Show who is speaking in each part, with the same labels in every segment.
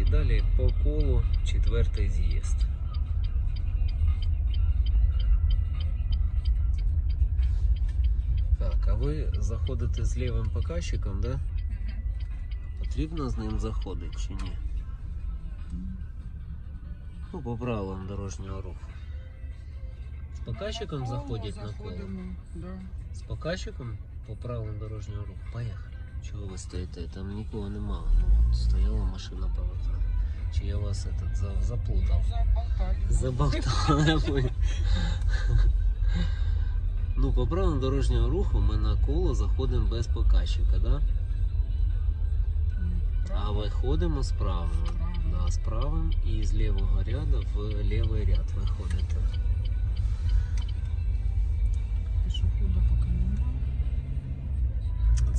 Speaker 1: І далі по колу четвертий з'їзд. Так, а ви заходите з лівим показчиком, да? Потрібно з ним заходити чи ні? Ну, по правилам дорожнього руху. З показчиком заходять на коло?
Speaker 2: заходимо, Да.
Speaker 1: З показчиком по правилам дорожнього руху. Поїхали. Чого ви стоїте? Там нікого нема. Ну, стояла машина повертала. Чи я вас этот, за, заплутав?
Speaker 2: Заболтали.
Speaker 1: Ну, по правилам дорожнього руху ми на коло заходимо без показчика, да? А виходимо з правим. Да, з правим і з лівого ряду в лівий ряд виходите.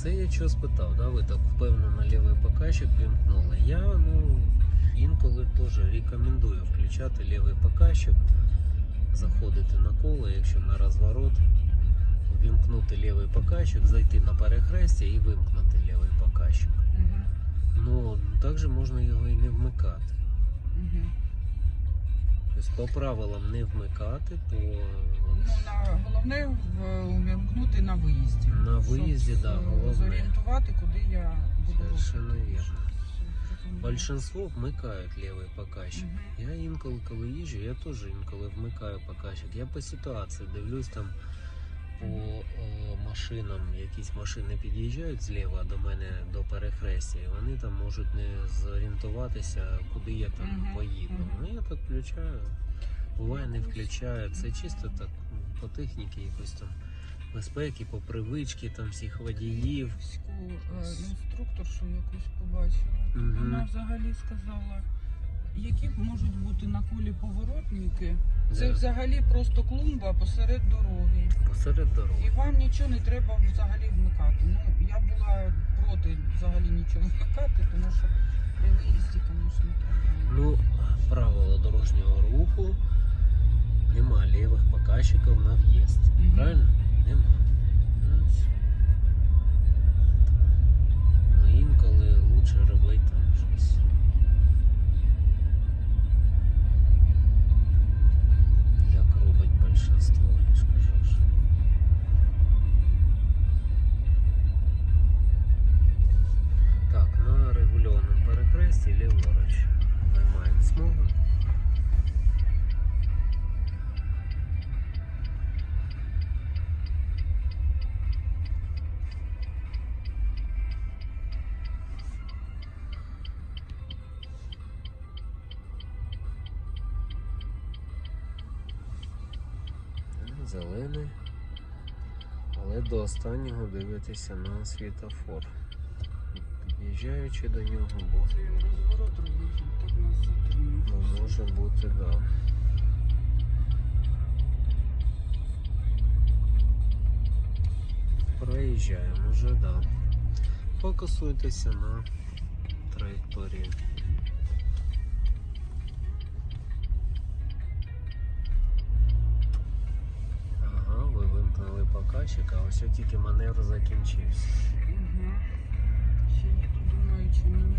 Speaker 1: Це я чого спитав, да? ви так впевнено лівий показчик вімкнули. Я ну, інколи теж рекомендую включати лівий показчик, заходити на коло, якщо на розворот, вімкнути лівий показчик, зайти на перехрестя і вимкнути лівий показчик.
Speaker 2: Мгм.
Speaker 1: Ну, також можна його і не вмикати.
Speaker 2: Мгм.
Speaker 1: Тобто по правилам не вмикати, по
Speaker 2: Ну, на, головне в- увімкнути на виїзді.
Speaker 1: На виїзді, да,
Speaker 2: е,
Speaker 1: головне.
Speaker 2: Зорієнтувати, куди я буду
Speaker 1: Совершенно вірно. Большинство вмикають лівий показчик.
Speaker 2: Мгм.
Speaker 1: Я інколи, коли їжджу, я теж інколи вмикаю показчик. Я по ситуації дивлюсь там по е, машинам, якісь машини під'їжджають зліва до мене до перехрестя, і вони там можуть не зорієнтуватися, куди я там
Speaker 2: Мгм,
Speaker 1: поїду. Ну я так включаю. Буває не включаю. Це чисто так ну, по техніці якось там безпеки, по привичці там всіх водіїв.
Speaker 2: Е, інструкторшу якусь побачила.
Speaker 1: Мгм.
Speaker 2: Вона взагалі сказала, які можуть бути на колі поворотники. Це взагалі просто клумба посеред дороги.
Speaker 1: Посеред дороги.
Speaker 2: І вам нічого не треба взагалі вмикати. Ну, я була проти взагалі нічого вмикати, тому що при виїзді, звісно, треба.
Speaker 1: Ну, правила дорожнього руху нема лівих показчиків на в'їзд.
Speaker 2: Мгм.
Speaker 1: Правильно? Нема. Ну, інколи лучше робити большинство, я ж Так, на регульованому останнього дивитися на світофор. Під'їжджаючи до нього, бо. Ну, може бути, да. Проїжджаємо вже, да. Фокусуйтеся на траєкторії. Вимкнули показчик, а ось тільки маневр закінчився.
Speaker 2: Угу. Ще їду, думаю, чи мені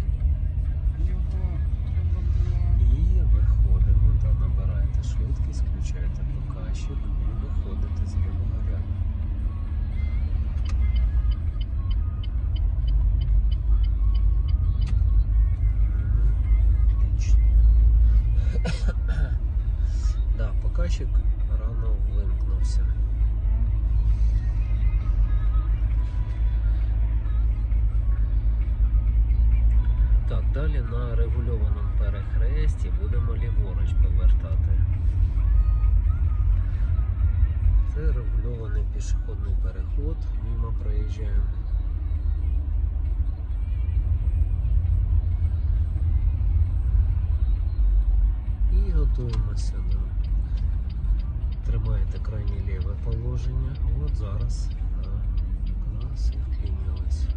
Speaker 2: його треба було.
Speaker 1: І виходимо, та набираєте швидкість, включаєте показчик і виходите з лівого переход, мимо проїжджаємо. І готуємося до. Тримаєте крайнє ліве положення. От зараз. Да, клас і вклінились.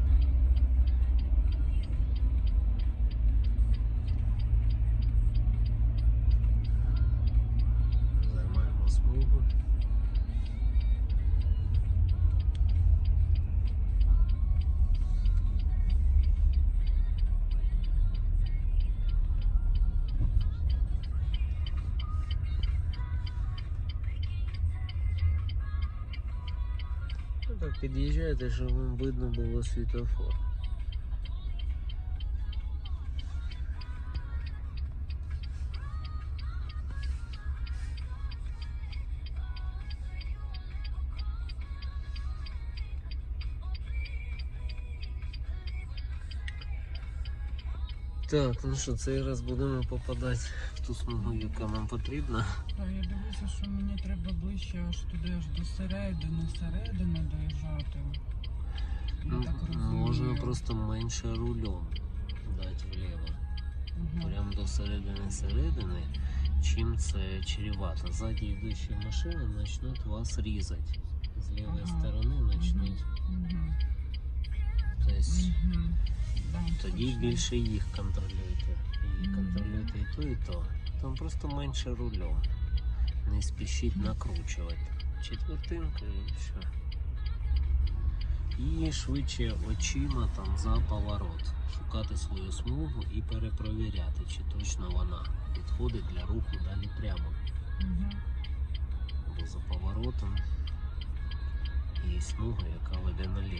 Speaker 1: Під'їжджаєте, щоб вам видно було світофор. Так, ну що, цей раз будемо попадати в ту смугу, яка нам потрібна.
Speaker 2: Так, я дивлюся, що мені треба ближче аж туди, аж до середини, середини доїжджати.
Speaker 1: Ну, можна просто менше рулем дати вліво.
Speaker 2: Мгм.
Speaker 1: Прям до середини середини, чим це чревато. Ззаді йдучі машини почнуть вас різати. З лівої
Speaker 2: Ага.
Speaker 1: сторони почнуть.
Speaker 2: Мгм.
Speaker 1: Тобто
Speaker 2: Мгм.
Speaker 1: Тоді більше їх контролюйте. І
Speaker 2: Мгм.
Speaker 1: контролюйте і то, і то. Там просто менше рулем. Не спішіть накручувати. Четвертинка і все. І швидше очима там за поворот. Шукати свою смугу і перепровіряти, чи точно вона підходить для руху далі прямо.
Speaker 2: Мгм.
Speaker 1: Бо за поворотом є смуга, яка веде наліво.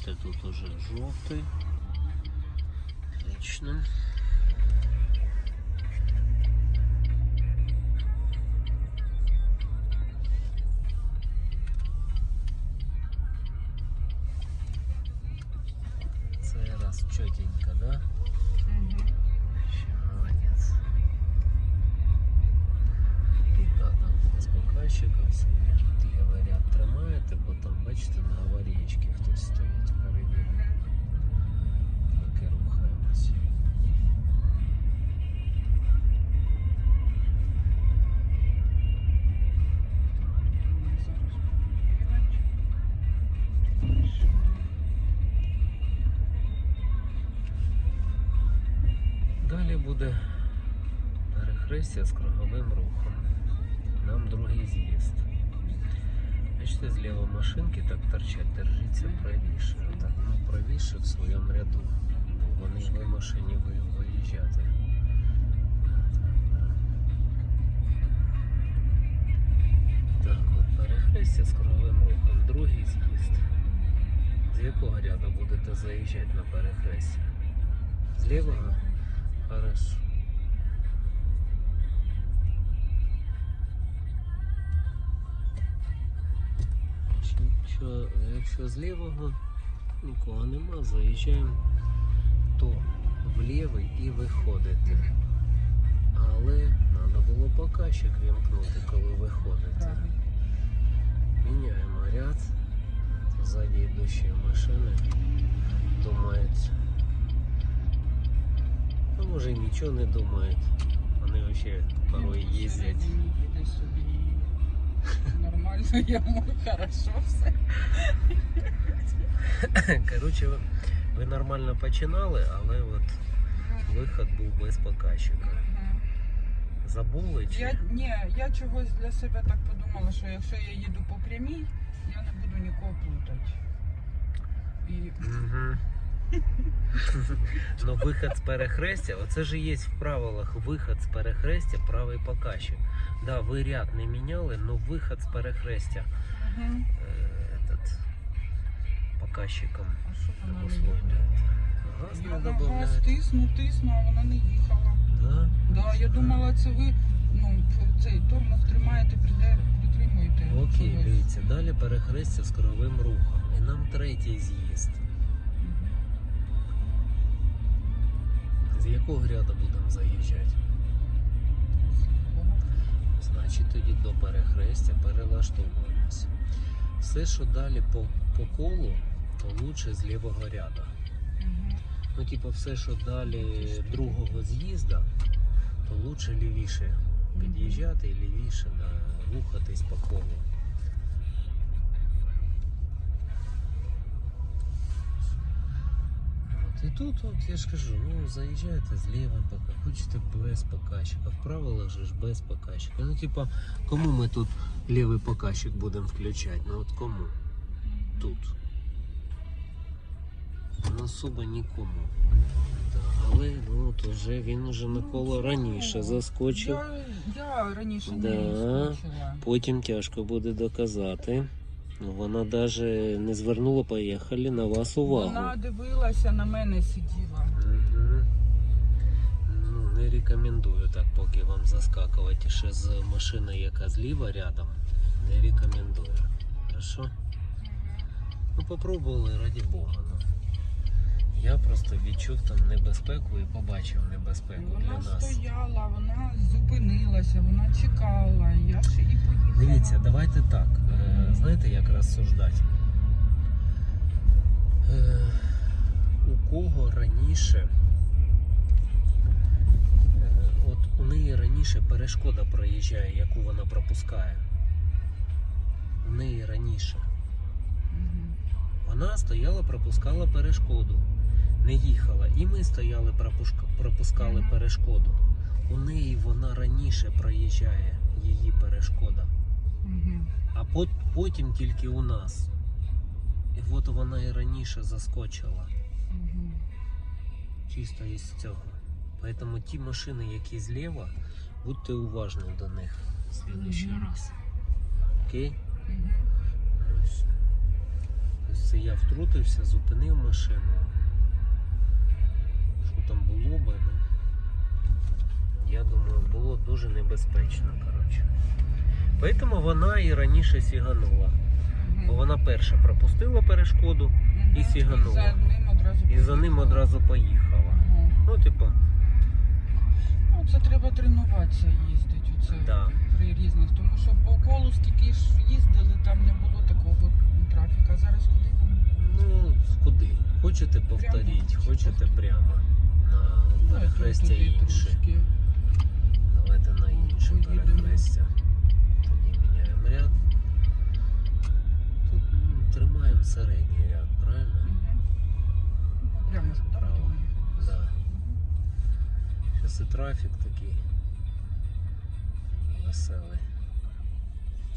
Speaker 1: Бачите, тут уже жовтий. Отлично. Перехрестя з круговим рухом. Нам другий з'їзд. Бачите, зліва машинки так торчать, держіться правіше. Так, ну правіше в своєму ряду. Бо вони вимушені ви- виїжджати. Так, от перехрестя з круговим рухом. Другий з'їзд. З якого ряду будете заїжджати на перехрестя? З лівого? Хорошо. Якщо, якщо з лівого нікого нема, заїжджаємо то в лівий і виходите. Але треба було показчик вімкнути, коли виходите. Міняємо ряд. Ззаді йдущі машини думають. А може і нічого не думають. Вони взагалі порой
Speaker 2: Ну,
Speaker 1: їздять.
Speaker 2: Нормально, йому хорошо все.
Speaker 1: Коротше, ви, ви нормально починали, але от виход був без показчика.
Speaker 2: Мгм.
Speaker 1: Забули чи?
Speaker 2: Я, ні, я чогось для себе так подумала, що якщо я їду по прямій, я не буду нікого плутати. І
Speaker 1: Угу. Ну, виход з перехрестя, оце ж є в правилах виход з перехрестя, правий показчик. Да, ви ряд не міняли, але виход з перехрестя этот, показчиком
Speaker 2: а що вона не їде?
Speaker 1: Газ
Speaker 2: Я
Speaker 1: не
Speaker 2: на газ тисну, тисну, а вона не їхала.
Speaker 1: Да?
Speaker 2: Да, я думала, це ви ну, цей тормоз тримаєте, приде- притримуєте.
Speaker 1: Окей,
Speaker 2: чогось.
Speaker 1: дивіться, далі перехрестя з кровим рухом. І нам третій з'їзд. З якого ряду будемо заїжджати? Значить, тоді до перехрестя перелаштовуємося. Все, що далі по, по колу, то лучше з лівого ряду.
Speaker 2: Угу.
Speaker 1: Ну, типу, все, що далі другого з'їзда, то лучше лівіше під'їжджати і лівіше да, рухатись по колу. Тут, от я ж кажу, ну заїжджаєте з лівим ПК, хочете без показчика. В правилах же ж без показчика. Ну, типа, кому ми тут лівий показчик будемо включати? Ну от кому? Тут. Ну, особо нікому. Да, але ну, от вже він уже на коло раніше заскочив.
Speaker 2: Я, я раніше
Speaker 1: Да.
Speaker 2: не скочила.
Speaker 1: Потім тяжко буде доказати. Ну, Вона навіть не звернула, поїхали на вас увагу.
Speaker 2: Вона дивилася, на мене сиділа.
Speaker 1: Мгм. Ну, не рекомендую так, поки вам заскакувати ще з машини, яка зліва рядом. Не рекомендую. Хорошо? Ну попробували раді Бога. Ну. Я просто відчув там небезпеку і побачив небезпеку для
Speaker 2: Вона стояла, вона зупинилася, вона чекала. Я ж і поїхала.
Speaker 1: Дивіться, давайте так. Е, знаєте, як розсуждати? Е, у кого раніше, е, от у неї раніше перешкода проїжджає, яку вона пропускає. У неї раніше. Вона стояла, пропускала перешкоду. Не їхала. І ми стояли, пропускали перешкоду. У неї вона раніше проїжджає її перешкода. А пот, потім тільки у нас. І от вона і раніше заскочила.
Speaker 2: Мгм.
Speaker 1: Чисто із цього. Поэтому ті машини, які зліва, будьте уважні до них в следующий
Speaker 2: Мгм.
Speaker 1: раз. Окей? Ось. Тобто це я втрутився, зупинив машину. Що там було дуже небезпечно, коротше. Поэтому вона і раніше сіганула. Бо вона перша пропустила перешкоду і сіганула.
Speaker 2: І за ним одразу поїхала.
Speaker 1: Ну, типа,
Speaker 2: Ну, це треба тренуватися їздити оце
Speaker 1: Да.
Speaker 2: при різних. Тому що по колу скільки ж їздили, там не було такого трафіка. Зараз куди
Speaker 1: ну куди? Хочете повторіть, хочете прямо на
Speaker 2: Ну,
Speaker 1: перехрестя інше.
Speaker 2: Поїдемо.
Speaker 1: перехрестя. Тоді міняємо ряд. Тут ну, тримаємо середній ряд, правильно?
Speaker 2: Прямо
Speaker 1: Право. Да. Зараз і трафік такий веселий.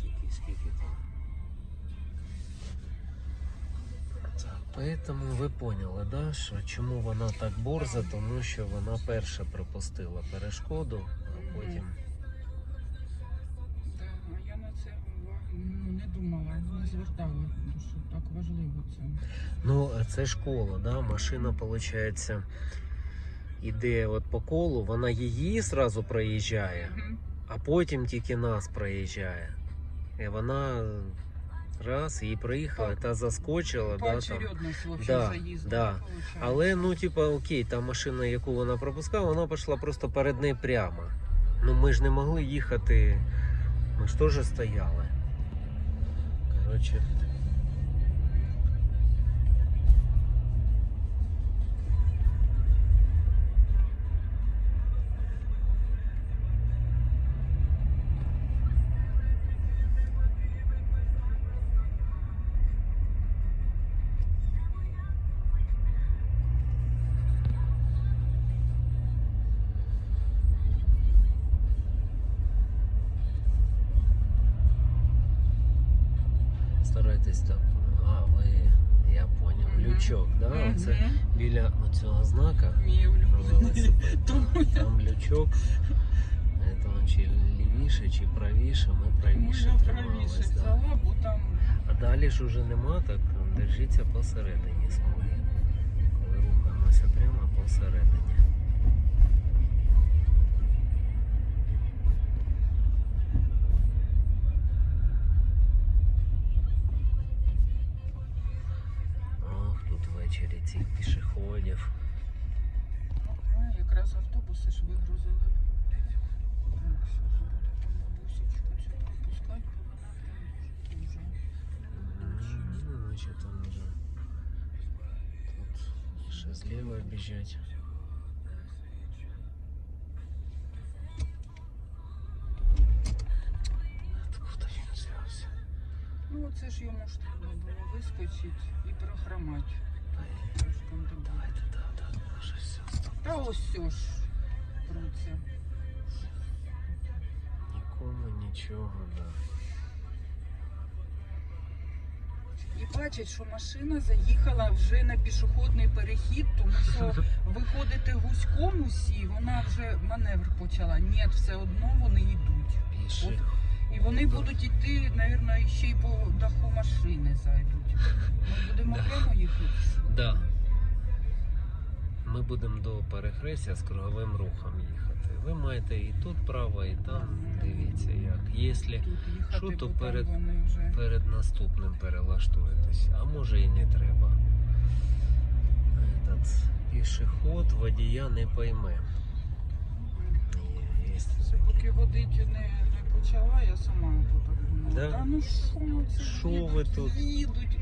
Speaker 1: Тільки скільки там. Так, поэтому ви поняли, да, що чому вона так борза, тому що вона перша пропустила перешкоду, а потім.
Speaker 2: Да, а я на це увагу ну, не думала, не звертала, так це.
Speaker 1: Ну, це школа, да? машина, виходить, іде от по колу, вона її зразу проїжджає. А потім тільки нас проїжджає. І вона раз її проїхала та заскочила. Да, там. Да,
Speaker 2: заїзду,
Speaker 1: да. Але ну, типа, окей, та машина, яку вона пропускала, вона пішла просто перед нею прямо. Ну ми ж не могли їхати. Ми ж теж стояли. Коротше. лючок, да?
Speaker 2: Мгм.
Speaker 1: Оце біля оцього знака.
Speaker 2: Мій улюблений.
Speaker 1: велосипед.
Speaker 2: Тому я-
Speaker 1: Там лючок. Це он чи лівіше, чи правіше, ми
Speaker 2: Може,
Speaker 1: правіше
Speaker 2: правіше
Speaker 1: тримались. Да.
Speaker 2: взяла, бо там
Speaker 1: А далі ж уже нема, так держіться посередині смуги. Коли рухаємося прямо посередині.
Speaker 2: якраз автобуси ж вигрузили. Так, що ж буде там бабусечку цю пропускати, бо вона там вже
Speaker 1: Ну, значит, он уже тут ще зліва біжать. Откуда він взявся?
Speaker 2: Ну, це ж йому ж треба було вискочити і прохромати. Трошки он добавить.
Speaker 1: Давайте, да, да, вже все. стоп.
Speaker 2: Та ось все ж Пруться.
Speaker 1: Нікому нічого, да.
Speaker 2: І бачать, що машина заїхала вже на пішохідний перехід, тому що виходити гуськом усі, вона вже маневр почала. Ні, все одно вони йдуть.
Speaker 1: Піши.
Speaker 2: І вони будуть йти, мабуть, ще й по даху машини зайдуть. Ми будемо
Speaker 1: будемо до перехрестя з круговим рухом їхати. Ви маєте і тут право, і там. Дивіться як. Якщо Що то перед- перед наступним перелаштуєтесь, а може і не треба. Этот пішоход водія не пойме.
Speaker 2: Поки водить не, не почала, я сама тут так думала.
Speaker 1: Да?
Speaker 2: Та ну що це
Speaker 1: Що
Speaker 2: їдуть,
Speaker 1: ви тут?
Speaker 2: їдуть,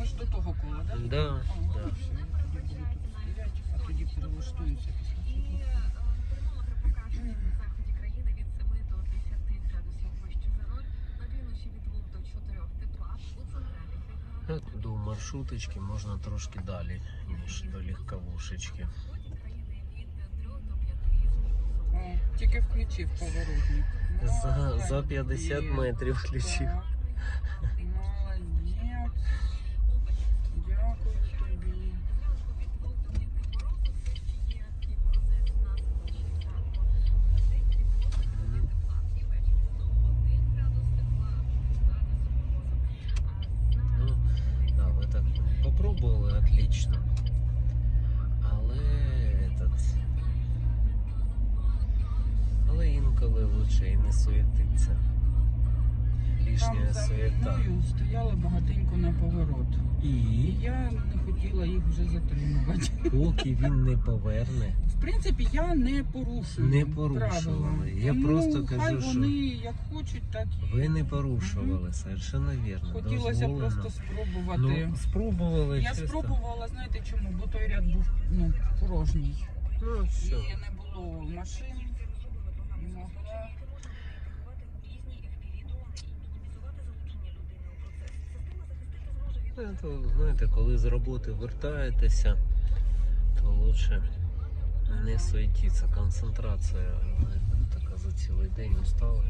Speaker 2: Ми ж до того кола, так?
Speaker 1: Да,
Speaker 2: А, ну,
Speaker 1: да.
Speaker 2: все, я тоді буду тут стояти, а тоді перелаштуюся після цього.
Speaker 3: заході країни від 7 до 10 градусів вище за нуль, на півночі від 2 до 4 тепла, у центральних
Speaker 1: До маршруточки можна трошки далі, ніж до легковушечки.
Speaker 3: сході країни від 3 до 5 з мінусом.
Speaker 2: О, тільки включив поворотник.
Speaker 1: За, за
Speaker 2: Молодець.
Speaker 1: 50 метрів включив. Не
Speaker 2: Не
Speaker 1: порушували. Я
Speaker 2: Тому
Speaker 1: просто кажу,
Speaker 2: хай
Speaker 1: що
Speaker 2: вони як хочуть, так і
Speaker 1: ви не порушували, совершенно вірно.
Speaker 2: хотілося
Speaker 1: дозволено.
Speaker 2: просто спробувати.
Speaker 1: Ну, спробували
Speaker 2: я
Speaker 1: чисто.
Speaker 2: спробувала, знаєте чому? Бо той ряд був ну, порожній.
Speaker 1: Ну, все.
Speaker 2: І не було машин. Не могла.
Speaker 1: Е, То, знаєте, коли з роботи вертаєтеся, то лучше не суетитися. Концентрація знаєте, така за цілий день устала.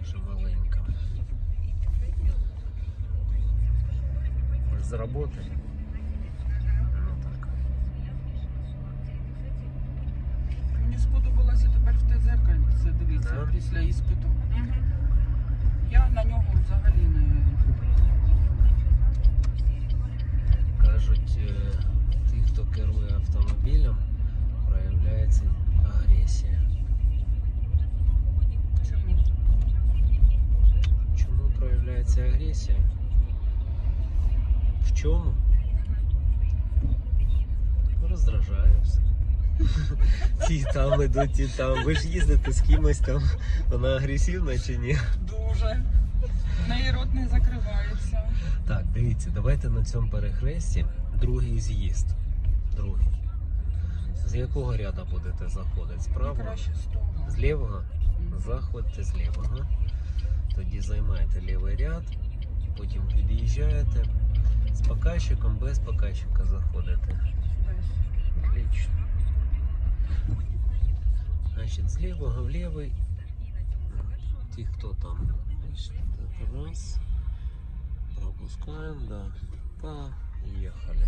Speaker 1: Дуже маленька. З роботи? Ну.
Speaker 2: Мені сподобалося тепер в те зеркальце дивитися
Speaker 1: Да?
Speaker 2: після іспиту. Я на нього взагалі не.
Speaker 1: Кажуть, е, ті, хто керує автомобілем, проявляється агресія.
Speaker 2: Чому?
Speaker 1: Чому проявляється агресія? В чому? Роздражає все. Ті там ідуть, ті там. Ви ж їздите з кимось там. Вона агресивна чи ні?
Speaker 2: Дуже. В неї рот не закривається.
Speaker 1: Так, дивіться, давайте на цьому перехресті другий з'їзд. Другий. З якого ряду будете заходити? З правого?
Speaker 2: з.
Speaker 1: З лівого? Заходьте з лівого. Тоді займаєте лівий ряд, потім під'їжджаєте. З показчиком, без показчика заходите. Отлично. Значить, з лівого в лівий. Ті, хто там. Так, раз. Пропускаємо, да. Поїхали.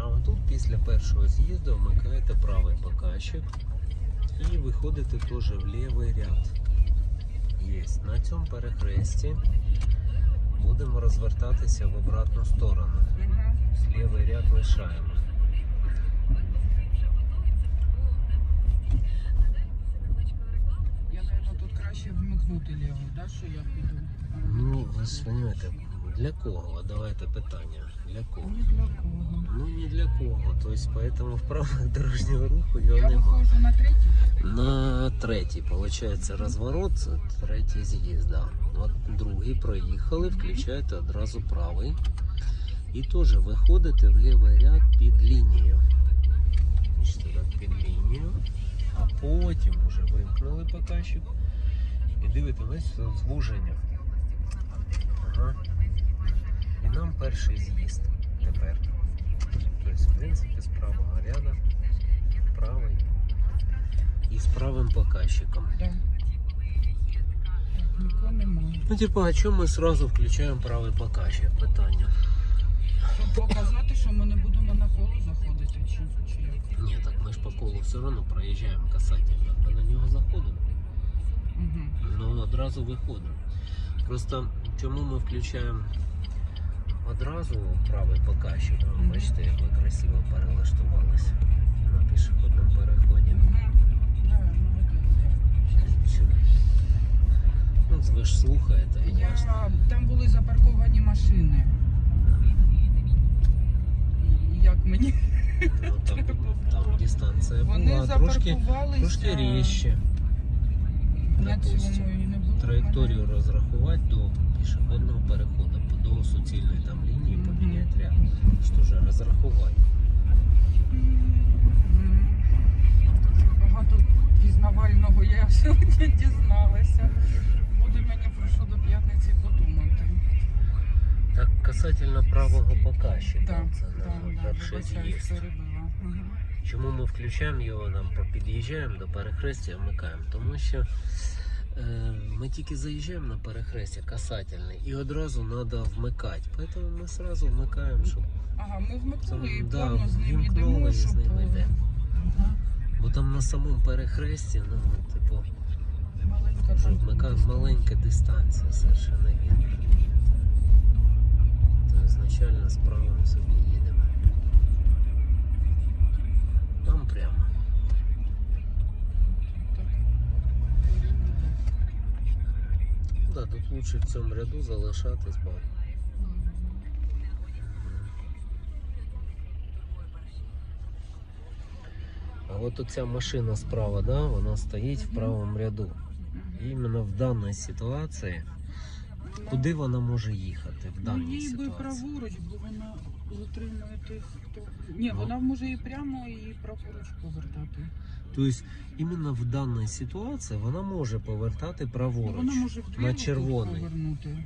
Speaker 1: А отут після першого з'їзду вмикаєте правий показчик і виходите теж в лівий ряд. Є. На цьому перехресті будемо розвертатися в обратну сторону. Лівий ряд лишаємо.
Speaker 2: Тут краще вмикнути лівий, да, що я піду.
Speaker 1: Ну, ви ж розумієте, для кого? Давайте питання. Для кого?
Speaker 2: Ні для кого.
Speaker 1: Ну, не для кого. Тобто, поэтому в правилах дорожнього руху його
Speaker 2: Я
Speaker 1: нема.
Speaker 2: виходжу на третій.
Speaker 1: На третій, виходить, розворот, це третій з'їзд. Да. От другий проїхали, включаєте одразу правий. І теж виходите в лівий ряд під лінію. Значить, так, під лінію. А потім вже вимкнули показчик. І дивитесь, тут звуження. Ага. Перший з'їзд тепер. Тобто, в принципі, правого ряду, правий. І з правим показчиком.
Speaker 2: Да. Нікого немає.
Speaker 1: Ну, типу, а чому ми сразу включаємо правий показчик? Питання.
Speaker 2: Щоб показати, що ми не будемо на коло заходити, чи, чи як.
Speaker 1: Ні, так ми ж по колу все одно проїжджаємо касательно. Ми на нього заходимо.
Speaker 2: Угу.
Speaker 1: Ну, одразу виходимо. Просто чому ми включаємо одразу правий показчик? Бачите, як ви красиво перелаштувалися на пішохідному переході. Ну, ви ж слухаєте,
Speaker 2: Я, там були запарковані машини. Як мені?
Speaker 1: Ну, там, там дистанція
Speaker 2: Вони
Speaker 1: була трошки,
Speaker 2: запаркувалися
Speaker 1: трошки ріжче.
Speaker 2: на цьому.
Speaker 1: Траєкторію розрахувати до пішохідного переходу, до суцільної там лінії поміняти ряд. Що ж розрахувати?
Speaker 2: Багато пізнавального я сьогодні дізналася. Буде мені про що до п'ятниці подумати.
Speaker 1: Так, касательно правого показчика,
Speaker 2: Так,
Speaker 1: це
Speaker 2: перебила. Мгм.
Speaker 1: Чому ми включаємо його, нам під'їжджаємо до перехрестя, вмикаємо? Тому що ми тільки заїжджаємо на перехрестя касательний і одразу треба вмикати. Тому ми одразу вмикаємо, щоб
Speaker 2: Ага, ми вмикнули і
Speaker 1: да,
Speaker 2: плавно з ним
Speaker 1: вімкнули
Speaker 2: йдемо,
Speaker 1: і з
Speaker 2: щоб...
Speaker 1: ним
Speaker 2: е,
Speaker 1: йдемо.
Speaker 2: ага,
Speaker 1: Бо там на самому перехресті, ну, типу,
Speaker 2: Маленька
Speaker 1: вже
Speaker 2: там
Speaker 1: вмикає маленька дистанція, совершенно вірно. То ізначально справа ми собі їдемо. Нам прямо.
Speaker 2: Так.
Speaker 1: Ну Да, тут лучше в цьому ряду залишатись, бо А от оця машина справа, да, вона стоїть в правому ряду. І іменно в даній ситуації, куди вона може їхати в
Speaker 2: Ну,
Speaker 1: даній
Speaker 2: би
Speaker 1: ситуації?
Speaker 2: праворуч, бо вона затримує тих, хто. Ні, вона може і прямо, і праворуч повертати.
Speaker 1: Тобто, іменно в даній ситуації вона може повертати праворуч.
Speaker 2: Вона може
Speaker 1: на червоний.
Speaker 2: повернути.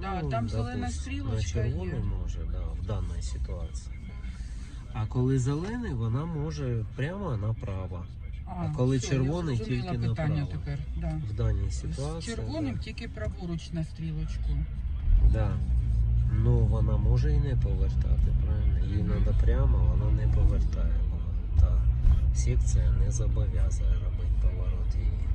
Speaker 2: Да,
Speaker 1: Ну,
Speaker 2: там зелена
Speaker 1: допустим,
Speaker 2: стрілочка
Speaker 1: На червоний
Speaker 2: є.
Speaker 1: може, да, в даній ситуації. А коли зелений, вона може прямо направо. А коли
Speaker 2: все,
Speaker 1: червоний,
Speaker 2: зрозуміла
Speaker 1: тільки
Speaker 2: питання
Speaker 1: направо.
Speaker 2: тепер. Да.
Speaker 1: В даній
Speaker 2: З
Speaker 1: ситуації.
Speaker 2: червоним тільки праворуч на стрілочку.
Speaker 1: Да. Ну вона може і не повертати, правильно? Їй треба прямо, вона не повертає. вона. Та секція не зобов'язує робити поворот її.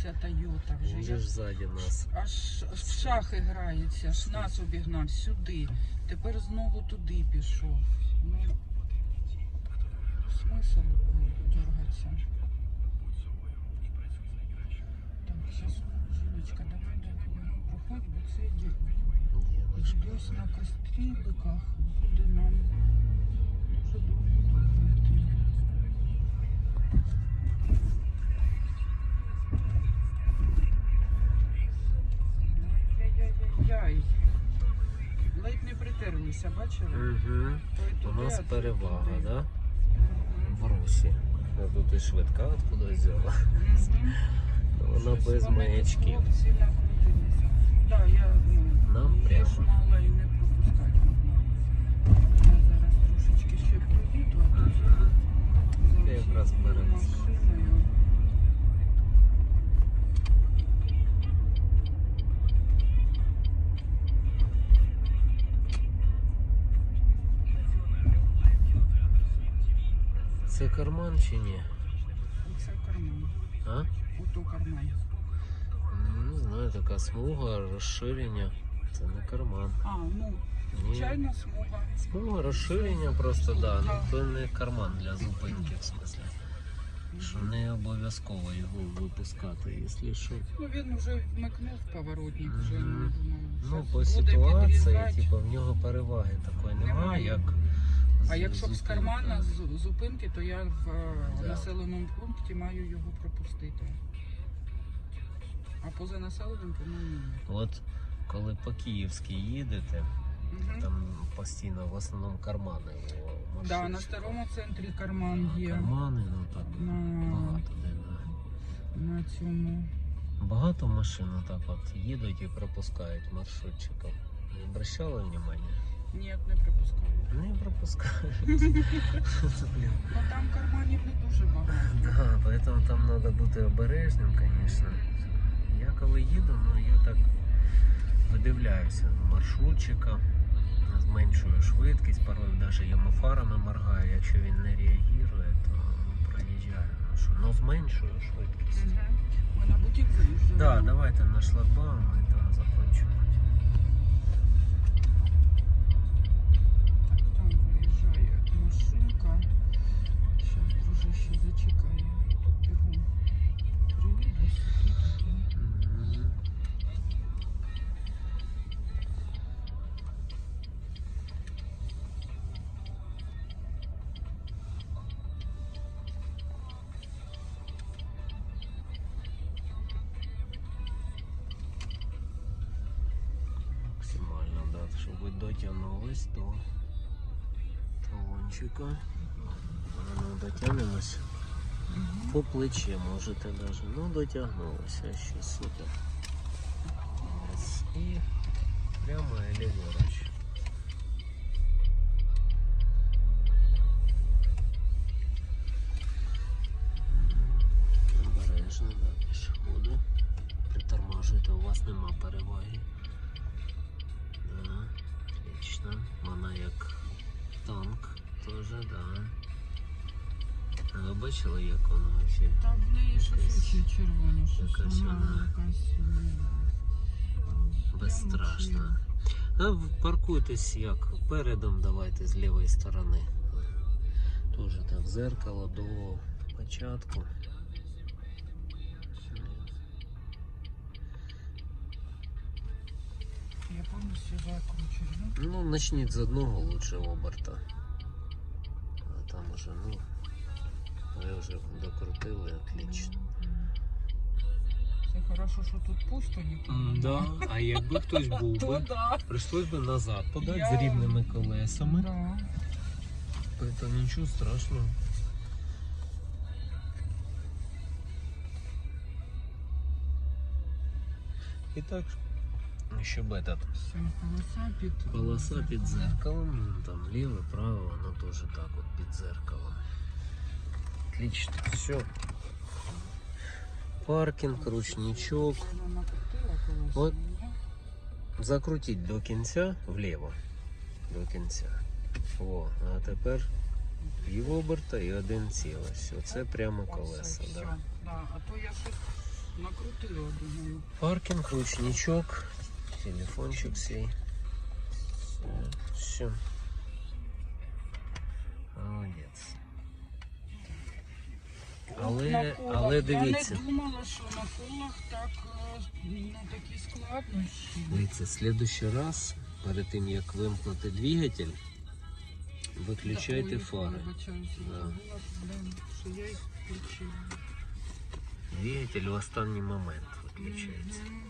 Speaker 2: Оця Тойота вже.
Speaker 1: Він
Speaker 2: Я
Speaker 1: же ж ззаді нас.
Speaker 2: Аж в шахи грається, аж нас обігнав сюди. Тепер знову туди пішов. Ну, смисл е, дергатися. Так, зараз, жіночка, давай, давай, проходь, бо це ді-
Speaker 1: Дівочка.
Speaker 2: на кострібиках буде нам дуже довго Яй-яй-яй-яй. Ледь не притерлися, бачили?
Speaker 1: Угу. У нас перевага,
Speaker 2: туди.
Speaker 1: да? В Русі. А тут і швидка откуда взяла.
Speaker 2: Мгм.
Speaker 1: Вона
Speaker 2: Щось
Speaker 1: без маячків.
Speaker 2: я ну,
Speaker 1: Нам
Speaker 2: її
Speaker 1: прямо.
Speaker 2: мала і не пропускати могла. Я зараз трошечки ще проїду, а тут
Speaker 1: Я якраз перед-
Speaker 2: машиною.
Speaker 1: Це карман чи ні?
Speaker 2: Оце карман.
Speaker 1: А?
Speaker 2: Ото карман.
Speaker 1: Не знаю, така смуга, розширення. Це не карман.
Speaker 2: А, ну,
Speaker 1: Ні.
Speaker 2: чайна смуга.
Speaker 1: Ну, розширення просто, да.
Speaker 2: Так.
Speaker 1: Ну, то не карман для зупинки, в смысле. Що не обов'язково його випускати, якщо що.
Speaker 2: Ну він вже вмикнув поворотник, вже
Speaker 1: Мгм.
Speaker 2: не думаю.
Speaker 1: Ну, по ситуації, типу, в нього переваги такої Немає. як.
Speaker 2: А якщо б з кармана з зупинки, то я в е, населеному пункті маю його пропустити. А поза населеним, по-моєму, ні.
Speaker 1: От коли по Київській їдете,
Speaker 2: Мгм.
Speaker 1: там постійно в основному кармани у
Speaker 2: Да, на старому центрі карман є.
Speaker 1: Кармани, ну так
Speaker 2: На,
Speaker 1: багато де. Да.
Speaker 2: на цьому.
Speaker 1: Багато машин так от їдуть і пропускають маршрутчиків. Не обращали внимання?
Speaker 2: Ні, не пропускаю.
Speaker 1: Не пропускають.
Speaker 2: Ну там карманів не дуже багато.
Speaker 1: Да, поэтому там треба бути обережним, звісно. Я коли їду, ну я так видивляюся маршрутчика, зменшую швидкість, порой навіть йому фарами моргаю, якщо він не реагує, то проїжджаю. Ну, що, ну зменшую швидкість.
Speaker 2: Ми на бутік заїжджаємо.
Speaker 1: Да, давайте на шлагбаум і там закончимо.
Speaker 2: Так, там виїжджає машинка. Зараз, дружище, сюди.
Speaker 1: Мгм. Максимально, да, щоб ви дотягнулись до талончика. Ну, дотягнемось. По плечі можете даже. Ну, дотягнулися ще супер. Ось. І прямо і ліворуч. Як воно ще
Speaker 2: Там в неї щось очі червоні, щось
Speaker 1: якась
Speaker 2: вона
Speaker 1: вона
Speaker 2: якась.
Speaker 1: безстрашна. А паркуйтесь як передом, давайте з лівої сторони. Тоже так, зеркало до початку.
Speaker 2: Я повністю закручую. ну.
Speaker 1: Ну, начніть з одного лучше оберта. А там уже, ну, ви вже докрутили, отлично.
Speaker 2: Це хорошо, що тут пусто нікого.
Speaker 1: Да, а якби хтось був би,
Speaker 2: да.
Speaker 1: прийшлось би назад подати
Speaker 2: Я-
Speaker 1: з рівними колесами.
Speaker 2: Да.
Speaker 1: Это ничего страшного. Итак, щоб этот
Speaker 2: Все, полоса під...
Speaker 1: полоса під зеркалом, ну, там ліве, право, воно теж так от під зеркалом. Отлично, все. Паркінг, ручничок.
Speaker 2: Вона накрутила колеса,
Speaker 1: От.
Speaker 2: да?
Speaker 1: Закрутіть до кінця вліво. До кінця. О, а тепер пів оберта і один цілий. Все, це прямо
Speaker 2: Оце,
Speaker 1: колеса.
Speaker 2: все.
Speaker 1: Да.
Speaker 2: Да. А то я щось накрутила, думаю.
Speaker 1: Паркинг, ручничок, телефончик свій. Все. Все. Молодець. Але,
Speaker 2: На
Speaker 1: але дивіться,
Speaker 2: Я не думала, що на колах так, е, ну, такі складнощі.
Speaker 1: дивіться, следующий раз, перед тим як вимкнути двигатель, виключайте
Speaker 2: так,
Speaker 1: фари. Да.
Speaker 2: що я їх включила.
Speaker 1: Двигатель в останній момент виключається.
Speaker 2: Мгм.